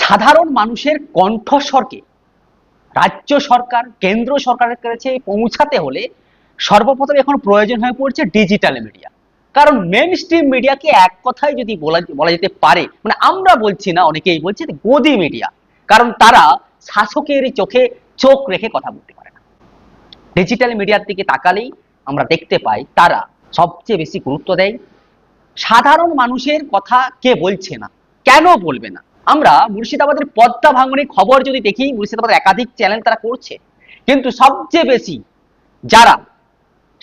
সাধারণ মানুষের কণ্ঠস্বরকে রাজ্য সরকার, কেন্দ্র সরকারের কাছে পৌঁছাতে হলে সর্বপ্রথম এখন প্রয়োজন হয়ে পড়ছে ডিজিটাল মিডিয়া কারণ মেন স্ট্রিম মিডিয়াকে এক কথায় যদি বলা বলা যেতে পারে মানে আমরা বলছি না, অনেকেই বলছে গদি মিডিয়া কারণ তারা শাসকের চোখে চোখ রেখে কথা বলতে পারে না। ডিজিটাল মিডিয়ার দিকে তাকালেই আমরা দেখতে পাই, তারা সবচেয়ে বেশি গুরুত্ব দেয়। সাধারণ মানুষের কথা কে বলছে না? কেন বলবে না? আমরা মুর্শিদাবাদের পদ্মা ভাঙনের খবর যদি দেখি, মুর্শিদাবাদের একাধিক চ্যানেল তারা করছে। কিন্তু সবচেয়ে বেশি যারা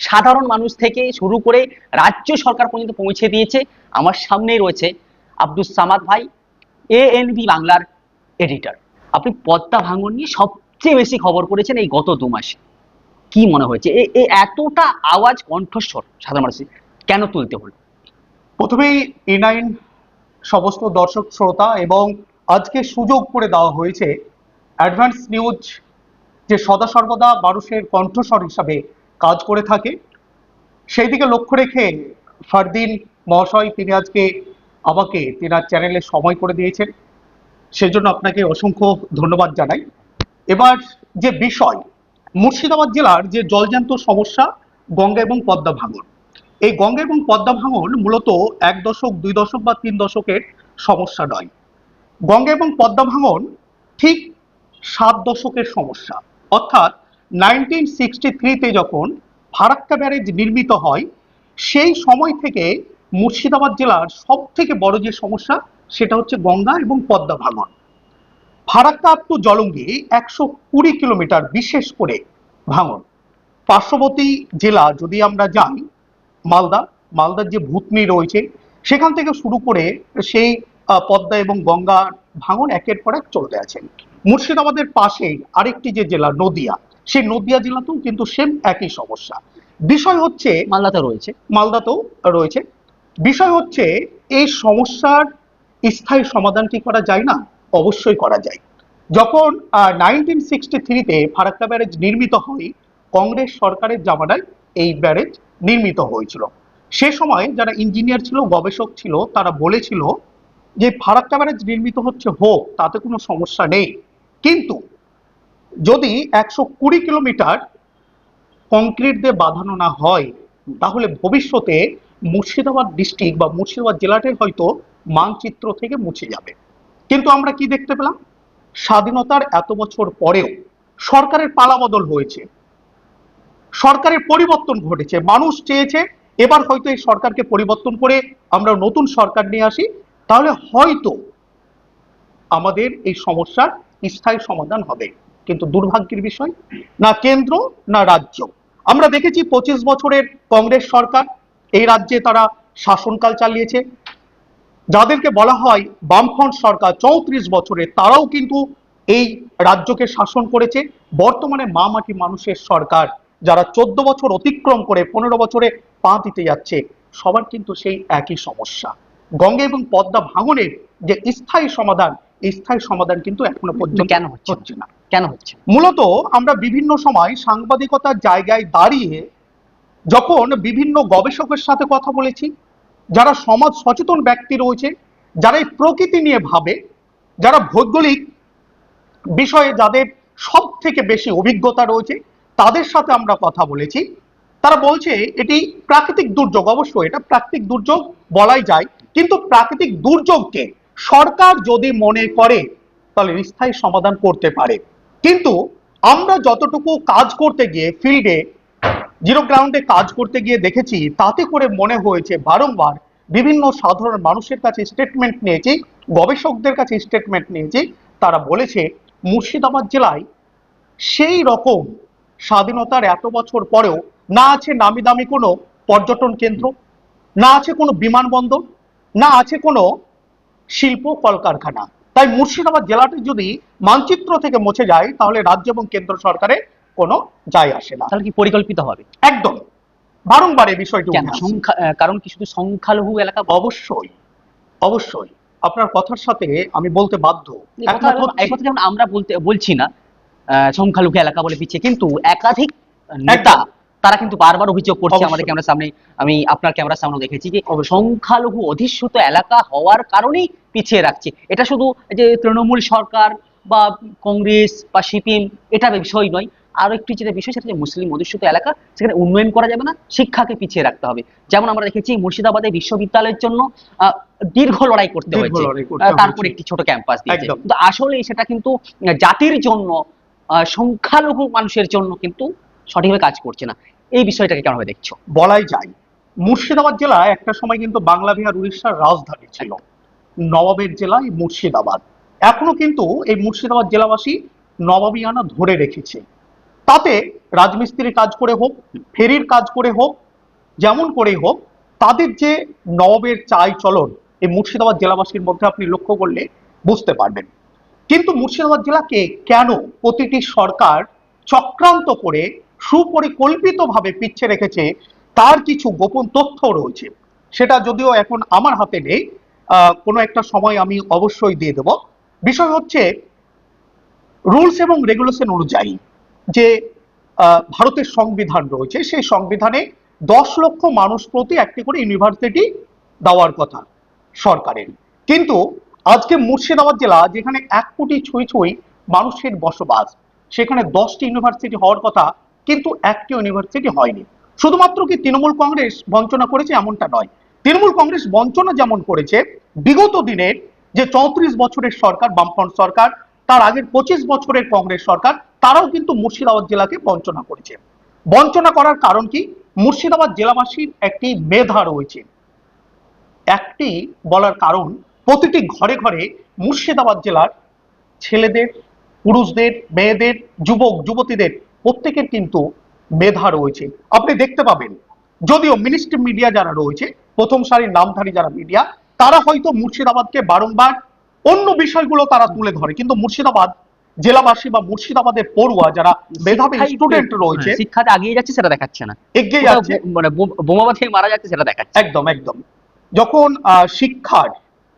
সাধারণ মানুষ থেকে শুরু করে রাজ্য সরকার পর্যন্ত পৌঁছে দিয়েছে, আমার সামনেই রয়েছে আব্দুল সামাদ ভাই এএনবি বাংলার এডিটর আপনি পদ্মা ভাঙন নিয়ে সবচেয়ে বেশি খবর করেছেন এই গত দু মাসে। কি মনে হয়েছে? এ এ এতটা আওয়াজ কণ্ঠস্বর সাধারণ মানুষের, কেন তুলতে হলো? প্রথমেই এ নাইন সমস্ত দর্শক, শ্রোতা এবং আজকে সুযোগ করে দেওয়া হয়েছে অ্যাডভান্স নিউজ যে সদা সর্বদা মানুষের কণ্ঠস্বর হিসাবে কাজ করে থাকে। সেই দিকে লক্ষ্য রেখে ফারদিন মহাশয় তিনি আজকে আমাকে তেনার চ্যানেলে সময় করে দিয়েছেন। সেজন্য আপনাকে অসংখ্য ধন্যবাদ জানাই। এবার যে বিষয়, মুর্শিদাবাদ জেলার যে জলজান্ত সমস্যা, গঙ্গা এবং পদ্মা ভাঙন। এই গঙ্গা এবং পদ্মা ভাঙন মূলত এক দশক, দুই দশক বা তিন দশকের সমস্যা নয়। গঙ্গা এবং পদ্মা ভাঙন ঠিক সাত দশকের সমস্যা। অর্থাৎ নাইনটিন সিক্সটি থ্রিতে যখন ফারাক্কা ব্যারেজ নির্মিত হয়, সেই সময় থেকে মুর্শিদাবাদ জেলার সব থেকে বড় যে সমস্যা, সেটা হচ্ছে গঙ্গা এবং পদ্মা ভাঙন। ফারাক্কা টু জলঙ্গি একশো কুড়ি কিলোমিটার বিশেষ করে ভাঙন। পার্শ্ববর্তী জেলা যদি আমরা যাই মালদা মালদার যে ভূতনি রয়েছে সেখান থেকে শুরু করে সেই পদ্মা এবং গঙ্গা ভাঙন একের পর এক চলতে আছে। মুর্শিদাবাদের পাশেই আরেকটি যে জেলা নদিয়া সেই নদিয়া জেলাতেও কিন্তু সেম একই সমস্যা। বিষয় হচ্ছে মালদাতে রয়েছে। মালদাতেও রয়েছে। বিষয় হচ্ছে এই সমস্যার স্থায়ী সমাধান কি করা যায় না? অবশ্যই করা যায়। যখন নাইনটিন সিক্সটি থ্রিতে ফারাক্কা ব্যারেজ নির্মিত হয় কংগ্রেস সরকারের জামানায় এই ব্যারেজ নির্মিত হয়েছিল। সে সময় যারা ইঞ্জিনিয়ার ছিল, গবেষক ছিল, তারা বলেছিল যে ফারাক্কা ব্যারেজ নির্মিত হচ্ছে হোক, তাতে কোনো সমস্যা নেই। কিন্তু যদি একশো কুড়ি কিলোমিটার কংক্রিট দিয়ে বাঁধানো না হয়, তাহলে ভবিষ্যতে মুর্শিদাবাদ ডিস্ট্রিক্ট বা মুর্শিদাবাদ জেলাটাই হয়তো মানচিত্র থেকে মুছে যাবে। কিন্তু আমরা কি দেখতে পেলাম? স্বাধীনতার এত বছর পরেও সরকারের পালাবদল হয়েছে। সরকারের পরিবর্তন ঘটেছে। মানুষ চেয়েছে, এবার হয়তো এই সরকারকে পরিবর্তন করে আমরা নতুন সরকার নিয়ে আসি। তাহলে হয়তো আমাদের এই সমস্যার স্থায়ী সমাধান হবে। কিন্তু দুর্ভাগ্যের বিষয়, না কেন্দ্র, না রাজ্য। আমরা দেখেছি পঁচিশ বছরের কংগ্রেস সরকার, এই রাজ্যে তারা শাসনকাল চালিয়েছে। যাদেরকে বলা হয় বামফ্রন্ট সরকার, চৌত্রিশ বছরে তারাও কিন্তু এই রাজ্যকে শাসন করেছে। বর্তমানে মা মাটি মানুষের সরকার। যারা চোদ্দ বছর অতিক্রম করে পনেরো বছরে পা দিতে যাচ্ছে সবার কিন্তু সেই একই সমস্যা। গঙ্গা এবং পদ্মা ভাঙনের যে স্থায়ী সমাধান স্থায়ী সমাধান কিন্তু এখনও পর্যন্ত কেন হচ্ছে না? কেন হচ্ছে মূলত আমরা বিভিন্ন সময় সাংবাদিকতার জায়গায় দাঁড়িয়ে যখন বিভিন্ন গবেষকের সাথে কথা বলেছি যারা সমাজ সচেতন ব্যক্তি রয়েছে যারা এই প্রকৃতি নিয়ে ভাবে যারা ভৌগোলিক বিষয়ে যাদের সব থেকে বেশি অভিজ্ঞতা রয়েছে তাদের সাথে আমরা কথা বলেছি। তারা বলছে, এটি প্রাকৃতিক দুর্যোগ। অবশ্যই এটা প্রাকৃতিক দুর্যোগ বলাই যায়। কিন্তু প্রাকৃতিক দুর্যোগকে সরকার যদি মনে করে, তাহলে স্থায়ী সমাধান করতে পারে। কিন্তু আমরা যতটুকু কাজ করতে গিয়ে ফিল্ডে জিরো গ্রাউন্ডে কাজ করতে গিয়ে দেখেছি, তাতে করে মনে হয়েছে বারংবার বিভিন্ন সাধারণ মানুষের কাছে স্টেটমেন্ট নিয়েছি, গবেষকদের কাছে স্টেটমেন্ট নিয়েছি। তারা বলেছে, মুর্শিদাবাদ জেলায় সেই রকম স্বাধীনতার এত বছর পরেও না আছে নামি দামি কোনো পর্যটন কেন্দ্র না আছে কোনো বিমানবন্দর না আছে কোনো শিল্প কলকারখানা। তাই মুর্শিদাবাদ জেলাটি যদি মানচিত্র থেকে মুছে যায় তাহলে রাজ্য এবং কেন্দ্র সরকারের কোনো যায় আসে না। তাহলে কি পরিকল্পিত হবে? একদম। বারংবার এই বিষয়টি কারণ কি শুধু সংখ্যালঘু এলাকা? অবশ্যই অবশ্যই। আপনার কথার সাথে আমি বলতে বাধ্য। আমরা বলতে বলছি না সংখ্যালঘু এলাকা বলে পিছিয়ে কিন্তু একাধিক নেতা তারা কিন্তু বারবার অভিযোগ করছে আমাদের ক্যামেরার সামনে আমি আপনার ক্যামেরার সামনে দেখেছি যে সংখ্যালঘু অধিষ্ঠিত এলাকা হওয়ার কারণেই পিছিয়ে রাখছে। এটা শুধু যে তৃণমূল সরকার বা কংগ্রেস বা সিপিএম এটা বিষয় নয়। আরও একটি যেটা বিষয় সেটা হচ্ছে মুসলিম অধিষ্ঠিত এলাকা সেখানে উন্নয়ন করা যাবে না শিক্ষাকে পিছিয়ে রাখতে হবে। যেমন আমরা দেখেছি মুর্শিদাবাদে বিশ্ববিদ্যালয়ের জন্য আহ, দীর্ঘ লড়াই করতে হয়েছে। তারপর একটি ছোট ক্যাম্পাস দিয়েছে। কিন্তু আসলে সেটা কিন্তু জাতির জন্য সংখ্যালঘু মানুষের জন্য কিন্তু সঠিকভাবে কাজ করছে না। এই বিষয়টাকে কেমনভাবে দেখছ? বলাই যায়, মুর্শিদাবাদ জেলা একটা সময় কিন্তু বাংলা বিহার উড়িষ্যার রাজধানী ছিল। নবাবের জেলায় মুর্শিদাবাদ। এখনও কিন্তু এই মুর্শিদাবাদ জেলাবাসী নবাবিয়ানা ধরে রেখেছে। তাতে রাজমিস্ত্রি কাজ করে হোক, ফেরির কাজ করে হোক, যেমন করেই হোক, তাদের যে নবাবের চাই চলন, এই মুর্শিদাবাদ জেলাবাসীর মধ্যে আপনি লক্ষ্য করলে বুঝতে পারবেন। কিন্তু মুর্শিদাবাদ জেলাকে কেন প্রতিটি সরকার চক্রান্ত করে সুপরিকল্পিতভাবে পিচ্ছে রেখেছে, তার কিছু গোপন তথ্য রয়েছে। সেটা যদিও এখন আমার হাতে নেই কোনো একটা সময় আমি অবশ্যই দিয়ে দেব। বিষয় হচ্ছে, রুলস এবং রেগুলেশন অনুযায়ী যে ভারতের সংবিধান রয়েছে, সেই সংবিধানে দশ লক্ষ মানুষ প্রতি একটি করে ইউনিভার্সিটি দেওয়ার কথা সরকারের। কিন্তু আজকে মুর্শিদাবাদ জেলা, যেখানে এক কোটি ছুঁই ছুঁই মানুষের বসবাস, সেখানে দশটি ইউনিভার্সিটি হওয়ার কথা, কিন্তু একটি ইউনিভার্সিটি হয়নি। শুধুমাত্র কি তৃণমূল কংগ্রেস বঞ্চনা করেছে এমনটা নয়। তৃণমূল কংগ্রেস বঞ্চনা যেমন করেছে, বিগত দিনের যে চৌত্রিশ বছরের সরকার, বামফ্রন্ট সরকার, তার আগের পঁচিশ বছরের কংগ্রেস সরকার, তারাও কিন্তু মুর্শিদাবাদ জেলাকে বঞ্চনা করেছে। বঞ্চনা করার কারণ কি? মুর্শিদাবাদ জেলাবাসীর একটি মেধা রয়েছে। একটি বলার কারণ প্রতিটি ঘরে ঘরে মুর্শিদাবাদ জেলার ছেলেদের পুরুষদের মেয়েদের যুবক যুবতীদের প্রত্যেকের কিন্তু মেধা রয়েছে। আপনি দেখতে পাবেন যদিও মিনিস্ট্রি মিডিয়া যারা রয়েছে প্রথম সারির নামধারী যারা মিডিয়া তারা হয়তো মুর্শিদাবাদকে বারংবার অন্য বিষয়গুলো তারা তুলে ধরে। কিন্তু মুর্শিদাবাদ জেলাবাসী বা মুর্শিদাবাদের পড়ুয়া যারা মেধাবী স্টুডেন্ট রয়েছে হ্যাঁ, শিক্ষাতে আগিয়ে যাচ্ছে সেটা দেখাচ্ছে না। এগিয়ে যাচ্ছে। মানে বো- বোমাবাজি মারা যাচ্ছে সেটা দেখাচ্ছে। একদম একদম। যখন আহ, শিক্ষার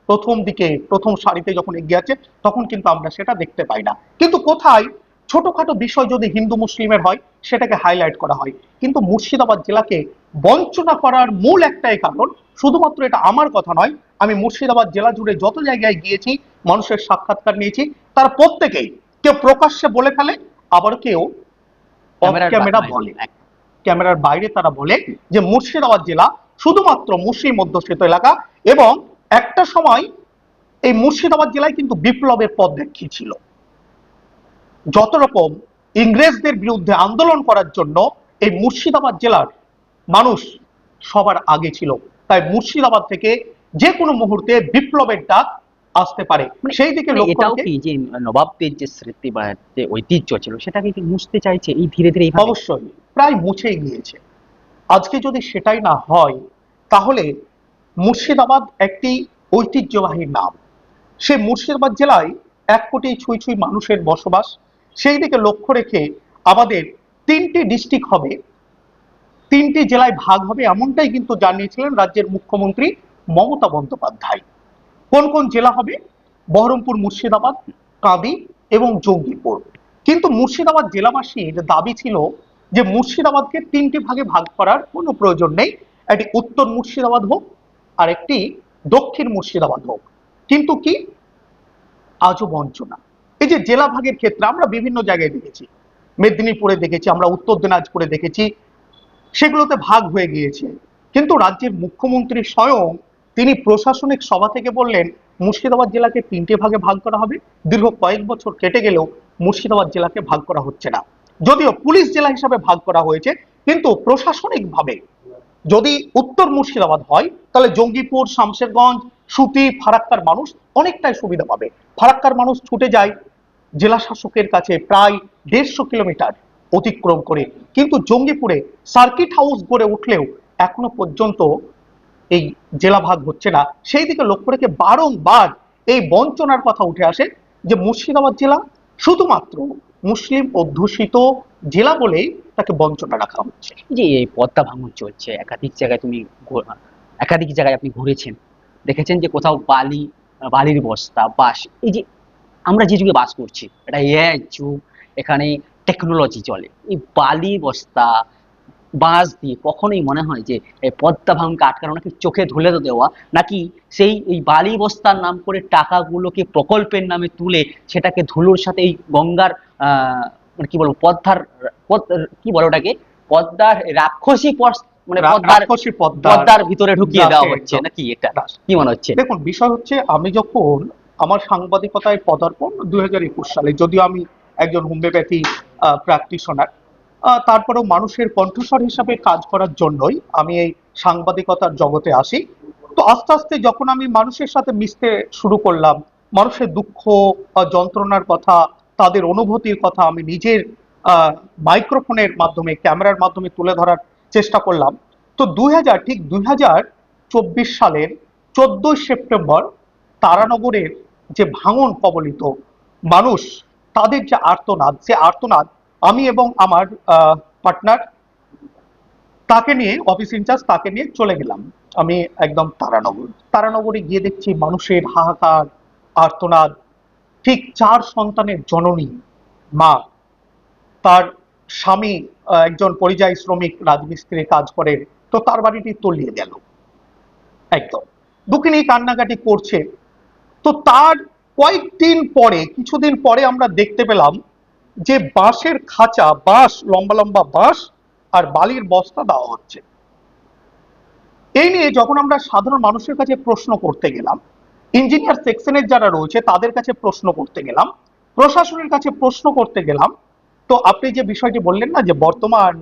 প্রথম দিকে প্রথম সারিতে যখন এগিয়ে আছে তখন কিন্তু আমরা সেটা দেখতে পাই না। কিন্তু কোথায় ছোটখাটো বিষয় যদি হিন্দু মুসলিমের হয় সেটাকে হাইলাইট করা হয়। কিন্তু মুর্শিদাবাদ জেলাকে বঞ্চনা করার মূল একটাই কারণ শুধুমাত্র এটা আমার কথা নয় আমি মুর্শিদাবাদ জেলা জুড়ে যত জায়গায় গিয়েছি মানুষের সাক্ষাৎকার নিয়েছি তার প্রত্যেকেই কেউ প্রকাশ্যে বলে ফেলে আবার কেউ ক্যামেরা বলে। ক্যামেরার বাইরে তারা বলে যে মুর্শিদাবাদ জেলা শুধুমাত্র মুসলিম অধ্যুষিত এলাকা এবং একটা সময় এই মুর্শিদাবাদ জেলায় কিন্তু বিপ্লবের পথ দেখিয়েছিল। যত রকম ইংরেজদের বিরুদ্ধে আন্দোলন করার জন্য এই মুর্শিদাবাদ জেলার মানুষ সবার আগে ছিল। তাই মুর্শিদাবাদ থেকে যে কোনো মুহূর্তে বিপ্লবের ডাক আসতে পারে। সেই দিকে মানে এটাও কি যে নবাবদের যে স্মৃতি বা যে ঐতিহ্য ছিল সেটাকে কি মুছতে চাইছে এই ধীরে ধীরে অবশ্যই। প্রায় মুছেই গিয়েছে। আজকে যদি সেটাই না হয় তাহলে মুর্শিদাবাদ একটি ঐতিহ্যবাহী নাম। সে মুর্শিদাবাদ জেলায় এক কোটি ছুঁই ছুঁই মানুষের বসবাস। সেই দিকে লক্ষ্য রেখে আমাদের তিনটি ডিস্ট্রিক্ট হবে। তিনটি জেলায় ভাগ হবে এমনটাই কিন্তু জানিয়েছিলেন রাজ্যের মুখ্যমন্ত্রী মমতা বন্দ্যোপাধ্যায়। কোন কোন জেলা হবে? বহরমপুর, মুর্শিদাবাদ, কাঁদি এবং জঙ্গিপুর। কিন্তু মুর্শিদাবাদ জেলাবাসীর দাবি ছিল যে মুর্শিদাবাদকে তিনটি ভাগে ভাগ করার কোনো প্রয়োজন নেই। একটি উত্তর মুর্শিদাবাদ হোক আর একটি দক্ষিণ মুর্শিদাবাদ হোক। কিন্তু কি? আজও বঞ্চনা। এই যে জেলা ভাগের ক্ষেত্রে আমরা বিভিন্ন জায়গায় দেখেছি, মেদিনীপুরে দেখেছি, আমরা উত্তর দিনাজপুরে দেখেছি, সেগুলোতে ভাগ হয়ে গিয়েছে। কিন্তু রাজ্যের মুখ্যমন্ত্রী স্বয়ং তিনি প্রশাসনিক সভা থেকে বললেন, মুর্শিদাবাদ জেলাকে তিনটে ভাগে ভাগ করা হবে। দীর্ঘ কয়েক বছর কেটে গেলেও মুর্শিদাবাদ জেলাকে ভাগ করা হচ্ছে না। যদিও পুলিশ জেলা হিসাবে ভাগ করা হয়েছে, কিন্তু প্রশাসনিকভাবে যদি উত্তর মুর্শিদাবাদ হয়, তাহলে জঙ্গিপুর, শামশেরগঞ্জ, সুতি, ফারাক্কার মানুষ অনেকটাই সুবিধা পাবে। ফারাক্কার মানুষ ছুটে যায় জেলা শাসকের কাছে প্রায় দেড়শো কিলোমিটার অতিক্রম করে। কিন্তু জঙ্গিপুরে সার্কিট হাউস গড়ে উঠলেও এখনও পর্যন্ত এই জেলা ভাগ হচ্ছে না। সেই দিকে লক্ষ্য রেখে বারংবার এই বঞ্চনার কথা উঠে আসে যে মুর্শিদাবাদ জেলা শুধুমাত্র মুসলিম অধ্যুষিত জেলা বলেই তাকে বঞ্চনা রাখা হচ্ছে। যে এই পদ্মা ভাঙন চলছে, একাধিক জায়গায় তুমি একাধিক জায়গায় আপনি ঘুরেছেন, দেখেছেন যে কোথাও বালি, বালির বস্তা বাস এই যে আমরা যে যুগে বাস করছি, এটা এআই যুগ, এখানে টেকনোলজি চলে। এই বালি বস্তা, বাঁশ দিয়ে কখনোই মনে হয় যে এই পদ্মা ভাঙকে আটকানো, নাকি চোখে ধুলে দেওয়া, নাকি সেই এই বালি বস্তার নাম করে টাকাগুলোকে প্রকল্পের নামে তুলে সেটাকে ধুলোর সাথে এই গঙ্গার মানে কি বলব, পদ্মার পদ- কি বলে ওটাকে? পদ্মার রাক্ষসী মানে রাক্ষসী পদ্মা পদ্মার ভিতরে ঢুকিয়ে দেওয়া হচ্ছে নাকি এটা? কি মনে হচ্ছে? দেখুন বিষয় হচ্ছে আমি যখন আমার সাংবাদিকতায় পদার্পণ দুই হাজার একুশ সালে যদিও আমি একজন হোমিওপ্যাথি প্র্যাকটিশনার তারপরেও মানুষের কণ্ঠস্বর হিসাবে কাজ করার জন্যই আমি এই সাংবাদিকতার জগতে আসি। তো আস্তে আস্তে যখন আমি মানুষের সাথে মিশতে শুরু করলাম মানুষের দুঃখ যন্ত্রণার কথা তাদের অনুভূতির কথা আমি নিজের মাইক্রোফোনের মাধ্যমে ক্যামেরার মাধ্যমে তুলে ধরার চেষ্টা করলাম। তো দুই হাজার, ঠিক দুই হাজার চব্বিশ সালের চোদ্দই সেপ্টেম্বর তারানগরের যে ভাঙন কবলিত মানুষ, তাদের যে আর্তনাদ, সে আর্তনাদ আমি এবং আমার পার্টনার তাকে নিয়ে অফিস ইনচার্জ তাকে নিয়ে চলে গেলাম। আমি একদম তারানগর। তারানগরে গিয়ে দেখছি মানুষের হাহাকার, আর্তনাদ, ঠিক চার সন্তানের জননী, মা তার স্বামী একজন পরিযায়ী শ্রমিক, রাজমিস্ত্রি কাজ করে, তো তার বাড়িটি তলিয়ে গেল। একদম। দুঃখিনী কান্নাকাটি করছে। তো তার কয়েকদিন পরে, কিছুদিন পরে আমরা দেখতে পেলাম যে বাঁশের খাঁচা, বাঁশ, লম্বা লম্বা বাঁশ আর বালির বস্তা দেওয়া হচ্ছে। এই নিয়ে যখন আমরা সাধারণ মানুষের কাছে প্রশ্ন করতে গেলাম, ইঞ্জিনিয়ার সেকশনের যারা রয়েছে, তাদের কাছে প্রশ্ন করতে গেলাম, প্রশাসনের কাছে প্রশ্ন করতে গেলাম তো আপনি যে বিষয়টি বললেন না যে বর্তমান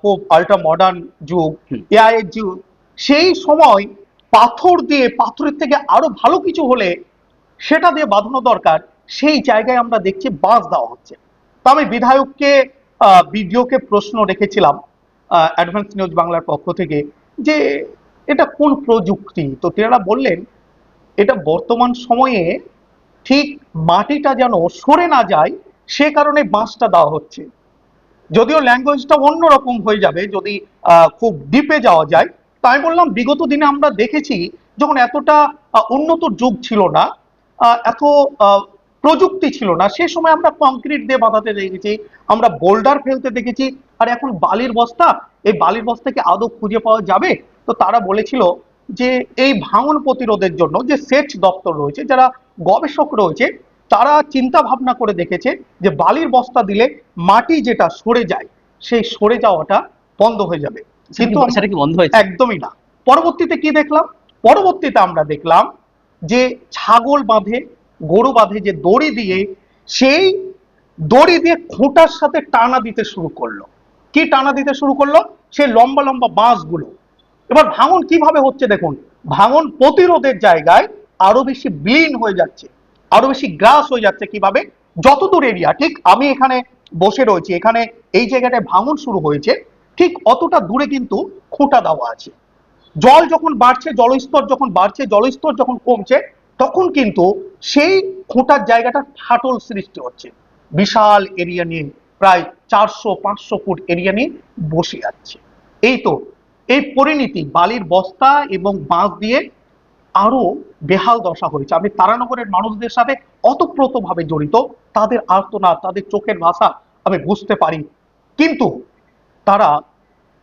খুব আল্ট্রা মডার্ন যুগ। এআই এর যুগ সেই সময় পাথর দিয়ে পাথরের থেকে আরও ভালো কিছু হলে সেটা দিয়ে বাঁধানো দরকার সেই জায়গায় আমরা দেখছি বাঁশ দেওয়া হচ্ছে তো আমি বিধায়ককে বিডিওকে প্রশ্ন রেখেছিলাম অ্যাডভান্স নিউজ বাংলার পক্ষ থেকে যে এটা কোন প্রযুক্তি তো তেনারা বললেন এটা বর্তমান সময়ে ঠিক মাটিটা যেন সরে না যায় সে কারণে বাঁশটা দেওয়া হচ্ছে। যদিও ল্যাঙ্গুয়েজটা অন্যরকম হয়ে যাবে, যদি খুব ডিপে যাওয়া যায়, তাই বললাম বিগত দিনে আমরা দেখেছি যখন এতটা উন্নত যুগ ছিল না এত প্রযুক্তি ছিল না, সে সময় আমরা কংক্রিট দিয়ে বাঁধাতে দেখেছি, আমরা বোল্ডার ফেলতে দেখেছি, আর এখন বালির বস্তা, এই বালির বস্তাকে আদৌ খুঁজে পাওয়া যাবে? তো তারা বলেছিল যে, এই ভাঙন প্রতিরোধের জন্য যে সেচ দপ্তর রয়েছে, যারা গবেষক রয়েছে তারা চিন্তা ভাবনা করে দেখেছে যে বালির বস্তা দিলে মাটি যেটা সরে যায় সেই সরে যাওয়াটা বন্ধ হয়ে যাবে। কিন্তু সেটা কি বন্ধ হয়েছে? একদমই না। পরবর্তীতে কি দেখলাম? পরবর্তীতে আমরা দেখলাম যে ছাগল বাঁধে গরু বাঁধে যে দড়ি দিয়ে সেই দড়ি দিয়ে খুঁটার সাথে টানা দিতে শুরু করল। কি টানা দিতে শুরু করল? সেই লম্বা লম্বা বাঁশগুলো। এবার ভাঙন কীভাবে হচ্ছে দেখুন ভাঙন প্রতিরোধের জায়গায় আরও বেশি বিলীন হয়ে যাচ্ছে। আরও বেশি গ্রাস হয়ে যাচ্ছে কীভাবে? যতদূর এরিয়া ঠিক? আমি এখানে বসে রয়েছি। এখানে এই জায়গাটায় ভাঙন শুরু হয়েছে। ঠিক অতটা দূরে কিন্তু খোঁটা দেওয়া আছে। জল যখন বাড়ছে, জলস্তর যখন বাড়ছে, জলস্তর যখন কমছে, তখন কিন্তু সেই খোঁটার জায়গাটা ফাটল সৃষ্টি হচ্ছে। বিশাল এরিয়া নিয়ে প্রায় চারশো, পাঁচশো ফুট এরিয়া নিয়ে বসে যাচ্ছে এই তো, এই পরিণতি, বালির বস্তা এবং বাঁশ দিয়ে আরও বেহাল দশা হয়েছে। আমি তারানগরের মানুষদের সাথে অতপ্রতভাবে জড়িত, তাদের আর্তনাদ, তাদের চোখের ভাষা আমি বুঝতে পারি। কিন্তু তারা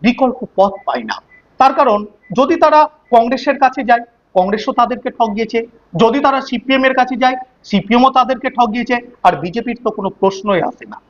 বিকল্প পথ পায় না। তার কারণ, যদি তারা কংগ্রেসের কাছে যায়, কংগ্রেসও তাদেরকে ঠক ঠগিয়েছে যদি তারা সিপিএম এর কাছে যায়, সিপিএমও তাদেরকে ঠক ঠগিয়েছে আর বিজেপির তো কোনো প্রশ্নই আসে না।